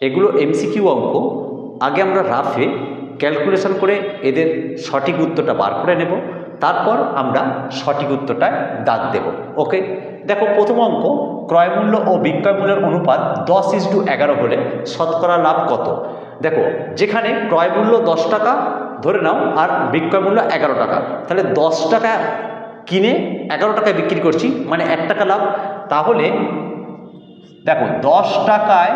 এগুলো এমসিকিউ অঙ্ক। আগে আমরা রাফে ক্যালকুলেশন করে এদের সঠিক উত্তরটা বার করে নেব। তারপর আমরা সঠিক উত্তরটায় দাগ দেব। ওকে দেখো, প্রথম অঙ্ক ক্রয়মূল্য ও বিক্রয় মূল্যের অনুপাত দশ ইস টু এগারো হলে শতকরা লাভ কত? দেখো, যেখানে ক্রয় মূল্য দশ টাকা, ধরে নাও, আর বিক্রয় মূল্য এগারো টাকা। তাহলে দশ টাকা কিনে এগারো টাকায় বিক্রি করছি মানে এক টাকা লাভ। তাহলে দেখো, দশ টাকায়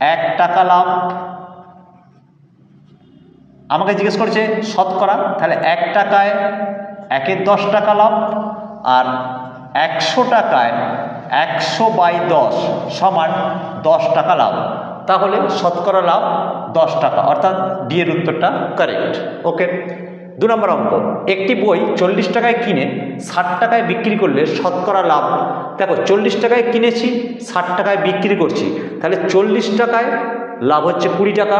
এক টাকা লাভ। আমাকে জিজ্ঞেস করেছে শতকরা তাহলে এক টাকায় একের দশ টাকা লাভ আর একশো টাকায় একশো বাই দশ সমান দশ টাকা লাভ। তাহলে শতকরা লাভ দশ টাকা। অর্থাৎ ডি এর উত্তরটা কারেক্ট ওকে দু নম্বর অঙ্ক, একটি বই চল্লিশ টাকায় কিনে ষাট টাকায় বিক্রি করলে শতকরা লাভ। দেখো, চল্লিশ টাকায় কিনেছি, ষাট টাকায় বিক্রি করছি, তাহলে চল্লিশ টাকায় লাভ হচ্ছে কুড়ি টাকা,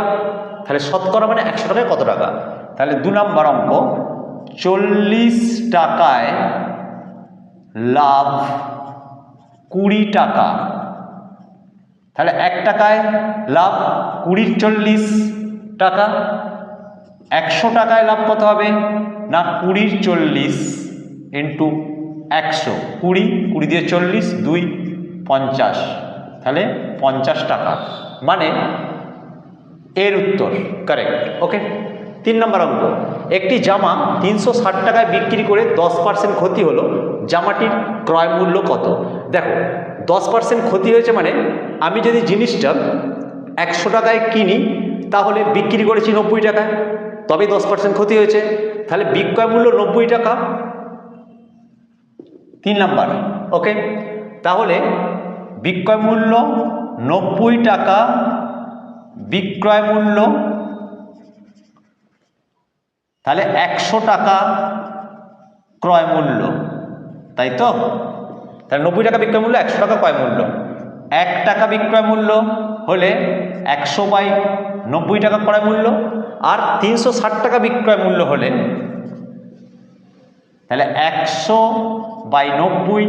তাহলে শতকরা মানে একশো টাকায় কত টাকা? তাহলে দু নম্বর অঙ্ক, চল্লিশ টাকায় লাভ কুড়ি টাকা, তাহলে এক টাকায় লাভ কুড়ি চল্লিশ টাকা একশো টাকায় লাভ কত হবে? না, কুড়ির চল্লিশ ইন্টু একশো। কুড়ি কুড়ি দিয়ে চল্লিশ, দুই, পঞ্চাশ। তাহলে পঞ্চাশ টাকা। মানে এর উত্তর কারেক্ট ওকে তিন নম্বর অঙ্ক। একটি জামা তিনশো ষাট টাকায় বিক্রি করে দশ পার্সেন্ট ক্ষতি হলো। জামাটির ক্রয় মূল্য কত? দেখো, দশ পার্সেন্ট ক্ষতি হয়েছে মানে আমি যদি জিনিসটা একশো টাকায় কিনি, তাহলে বিক্রি করেছি নব্বই টাকায়। তবে দশ পার্সেন্ট ক্ষতি হয়েছে। তাহলে বিক্রয় মূল্য নব্বই টাকা। তিন নাম্বার ওকে তাহলে বিক্রয় মূল্য নব্বই টাকা, বিক্রয় মূল্য তাহলে একশো টাকা ক্রয় মূল্য, তাই তো? তাহলে নব্বই টাকা বিক্রয় মূল্য, একশো টাকা ক্রয় মূল্য। এক টাকা বিক্রয় মূল্য হলে একশো বাই নব্বই টাকা ক্রয় মূল্য আর তিনশো ষাট টাকা বিক্রয় মূল্য হলে তাহলে একশো বাই নব্বই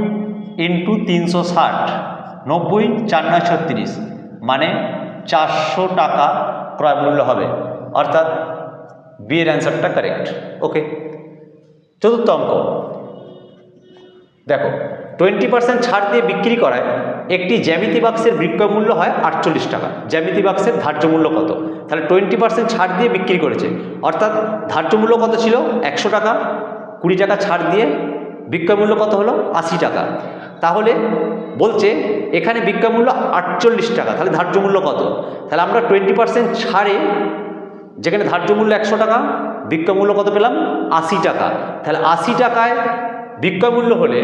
ইন্টু তিনশো ষাট, নব্বই চার নয় ছত্রিশ মানে চারশো টাকা ক্রয় মূল্য হবে। অর্থাৎ বিয়ের অ্যান্সারটা কারেক্ট ওকে চতুর্থ অঙ্ক। দেখো টোয়েন্টি পার্সেন্ট ছাড় দিয়ে বিক্রি করায় একটি জ্যামিতি বাক্সের বিক্রয় মূল্য হয় আটচল্লিশ টাকা। জ্যামিতি বাক্সের ধার্য মূল্য কত? তাহলে টোয়েন্টি পার্সেন্ট ছাড় দিয়ে বিক্রি করেছে। অর্থাৎ ধার্য মূল্য কত ছিল? একশো টাকা। কুড়ি টাকা ছাড় দিয়ে বিক্রয় মূল্য কত হলো? আশি টাকা। তাহলে বলছে এখানে বিক্রয় মূল্য আটচল্লিশ টাকা। তাহলে ধার্য মূল্য কত? তাহলে আমরা টোয়েন্টি পার্সেন্ট ছাড়ে যেখানে ধার্য মূল্য একশো টাকা বিক্রয় মূল্য কত পেলাম? আশি টাকা। তাহলে আশি টাকায় বিক্রয় মূল্য হলে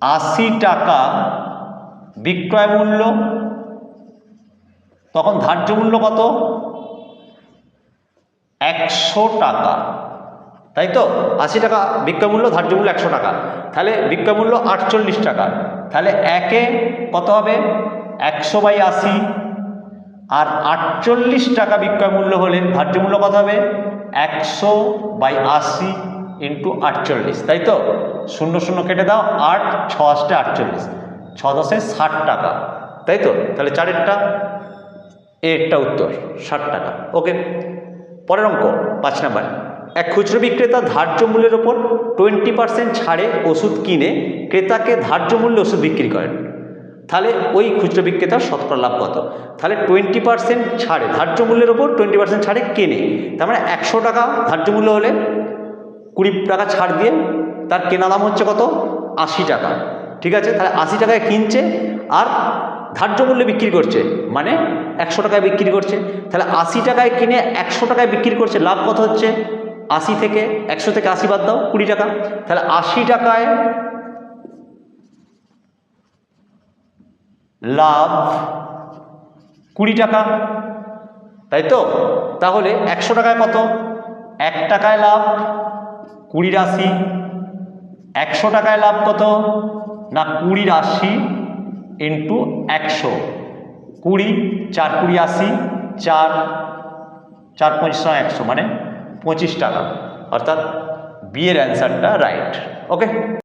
আশি টাকা বিক্রয় মূল্য, তখন ধার্য মূল্য কত? একশো টাকা। তাই তো? আশি টাকা বিক্রয় মূল্য, ধার্য মূল্য একশো টাকা। তাহলে বিক্রয় মূল্য আটচল্লিশ টাকা। তাহলে একে কত হবে? একশো বাই আশি। আর আটচল্লিশ টাকা বিক্রয় মূল্য হলে ধার্য মূল্য কত হবে? একশো বাই আশি ইন্টু আটচল্লিশ। তাই তো? শূন্য শূন্য কেটে দাও, আট, ছ আটচল্লিশ। দশে ষাট টাকা। তাই তো? তাহলে চারেরটা, এরটা উত্তর, ষাট টাকা। ওকে, পরের অঙ্ক, পাঁচ নাম্বার। এক খুচরো বিক্রেতা ধার্য মূল্যের ওপর টোয়েন্টি পার্সেন্ট ছাড়ে ওষুধ কিনে ক্রেতাকে ধার্য মূল্যে ওষুধ বিক্রি করেন। তাহলে ওই খুচরো বিক্রেতার শতকরা লাভ কত? তাহলে টোয়েন্টি পার্সেন্ট ছাড়ে, ধার্য মূল্যের ওপর টোয়েন্টি পার্সেন্ট ছাড়ে কেনে। তার মানে একশো টাকা ধার্য মূল্য হলে কুড়ি টাকা ছাড় দিয়ে তার কেনা দাম হচ্ছে কত? আশি টাকা। ঠিক আছে? তাহলে আশি টাকায় কিনছে আর ধার্য মূল্যে বিক্রি করছে। মানে একশো টাকায় বিক্রি করছে। তাহলে আশি টাকায় কিনে একশো টাকায় বিক্রি করছে, লাভ কত হচ্ছে? আশি থেকে, একশো থেকে আশি বাদ দাও, কুড়ি টাকা। তাহলে আশি টাকায় লাভ কুড়ি টাকা। তাই তো? তাহলে একশো টাকায় কত? এক টাকায় লাভ কুড়ির রাশি। একশো টাকায় লাভ কত? না কুড়ির আশি ইন্টু একশো। কুড়ি, চার কুড়ি আশি, চার চার পঁচিশ একশো মানে পঁচিশ টাকা। অর্থাৎ বিয়ের অ্যান্সারটা রাইট ওকে